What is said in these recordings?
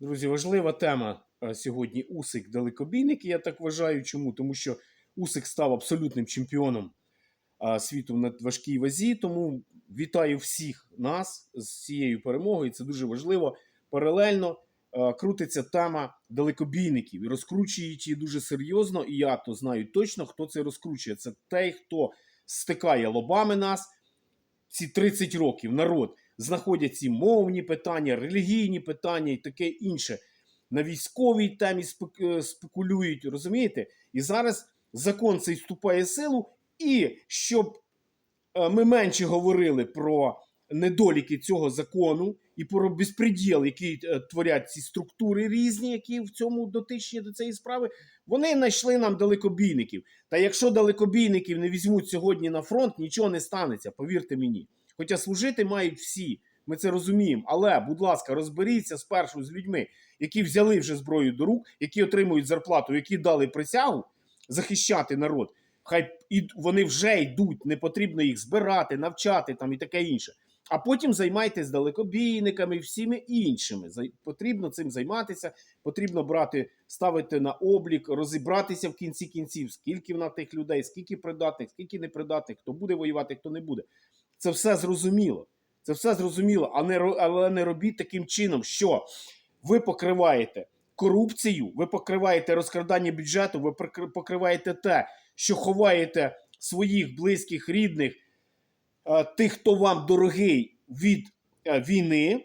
Друзі, важлива тема е, сьогодні Усик далекобійник. Я так вважаю. Чому? Тому що Усик став абсолютним чемпіоном е, світу на важкій вазі. Тому вітаю всіх нас з цією перемогою. Це дуже важливо. Паралельно е, крутиться тема далекобійників і розкручують її дуже серйозно. І я то знаю точно, хто це розкручує. Це той, хто стикає лобами нас ці 30 років. Народ знаходять ці мовні питання, релігійні питання і таке інше. На військовій темі е, спекулюють, розумієте? І зараз закон цей вступає в силу, і щоб е, ми менше говорили про недоліки цього закону і про безпреділ, який е, творять ці структури різні, які в цьому дотичні до цієї справи, вони знайшли нам далекобійників. Та якщо далекобійників не візьмуть сьогодні на фронт, нічого не станеться, повірте мені. Хоча служити мають всі, ми це розуміємо. Але, будь ласка, розберіться спершу з людьми, які взяли вже зброю до рук, які отримують зарплату, які дали присягу захищати народ. Хай і вони вже йдуть, не потрібно їх збирати, навчати там і таке інше. А потім займайтесь далекобійниками всіми іншими. Потрібно цим займатися, потрібно брати, ставити на облік, розібратися в кінці кінців, скільки в нас тих людей, скільки придатних, скільки непридатних, хто буде воювати, хто не буде. Це все зрозуміло. Це все зрозуміло, а але не робіть таким чином, що ви покриваєте корупцію, ви покриваєте розкрадання бюджету, ви покриваєте те, що ховаєте своїх близьких, рідних, е, тих, хто вам дорогий від е, війни,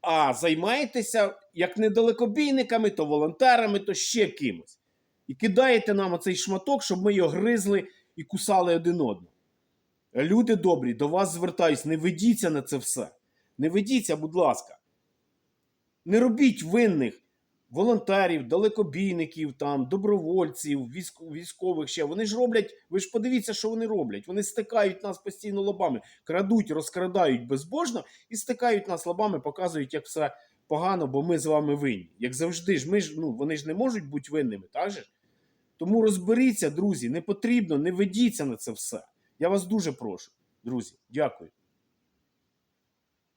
а займаєтеся як не далекобійниками, то волонтерами, то ще кимось. І кидаєте нам оцей шматок, щоб ми його гризли і кусали один одного. Люди добрі, до вас звертаюсь, не ведіться на це все. Не ведіться, будь ласка. Не робіть винних волонтерів, далекобійників, там, добровольців, військових ще. Вони ж роблять, ви ж подивіться, що вони роблять. Вони стикають нас постійно лобами, крадуть, розкрадають безбожно і стикають нас лобами, показують, як все погано, бо ми з вами винні. Як завжди ж, ми ж, ну, вони ж не можуть бути винними, так же? Тому розберіться, друзі, не потрібно, не ведіться на це все. Я вас дуже прошу, друзі. Дякую.